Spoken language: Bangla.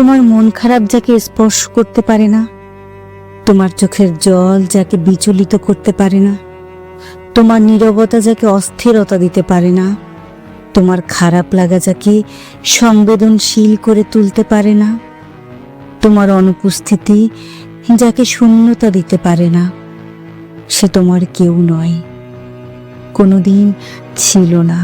তোমার মন খারাপ যাকে স্পর্শ করতে পারে না, তোমার চোখের জল যাকে বিচলিত করতে পারে না, তোমার নীরবতা যাকে অস্থিরতা দিতে পারে না, তোমার খারাপ লাগা যাকে সংবেদনশীল করে তুলতে পারে না, তোমার অনুপস্থিতি যাকে শূন্যতা দিতে পারে না, সে তোমার কেউ নয়, কোনোদিন ছিল না।